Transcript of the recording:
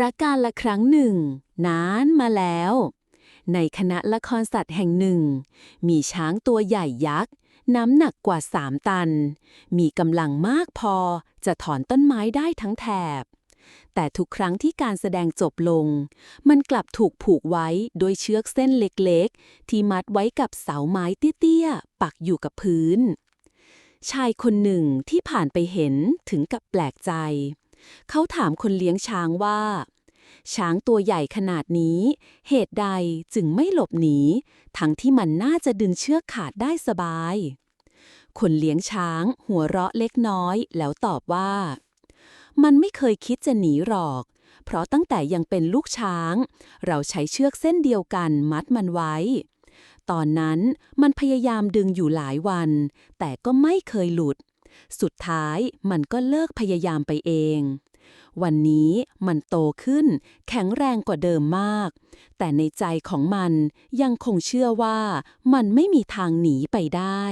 รักการละครั้งหนึ่ง นานมาแล้ว ในคณะละครสัตว์แห่งหนึ่ง มีช้างตัวใหญ่ยักษ์ น้ำหนักกว่าสามตัน มีกำลังมากพอจะถอนต้นไม้ได้ทั้งแถบ แต่ทุกครั้งที่การแสดงจบลง มันกลับถูกผูกไว้โดยเชือกเส้นเล็กๆ ที่มัดไว้กับเสาไม้เตี้ยๆ ปักอยู่กับพื้น ชายคนหนึ่งที่ผ่านไปเห็นถึงกับแปลกใจ เขาถามคนเลี้ยงช้างว่า ช้างตัวใหญ่ขนาดนี้ เหตุใดจึงไม่หลบหนี ทั้งที่มันน่าจะดึงเชือกขาดได้สบาย คนเลี้ยงช้างหัวเราะเล็กน้อยแล้วตอบว่า มันไม่เคยคิดจะหนีหรอก เพราะตั้งแต่ยังเป็นลูกช้าง เราใช้เชือกเส้นเดียวกันมัดมันไว้ ตอนนั้นมันพยายามดึงอยู่หลายวัน แต่ก็ไม่เคยหลุด สุดท้ายมันก็เลิกพยายามไปเอง วันนี้มันโตขึ้น แข็งแรงกว่าเดิมมาก แต่ในใจของมันยังคงเชื่อว่ามันไม่มีทางหนีไปได้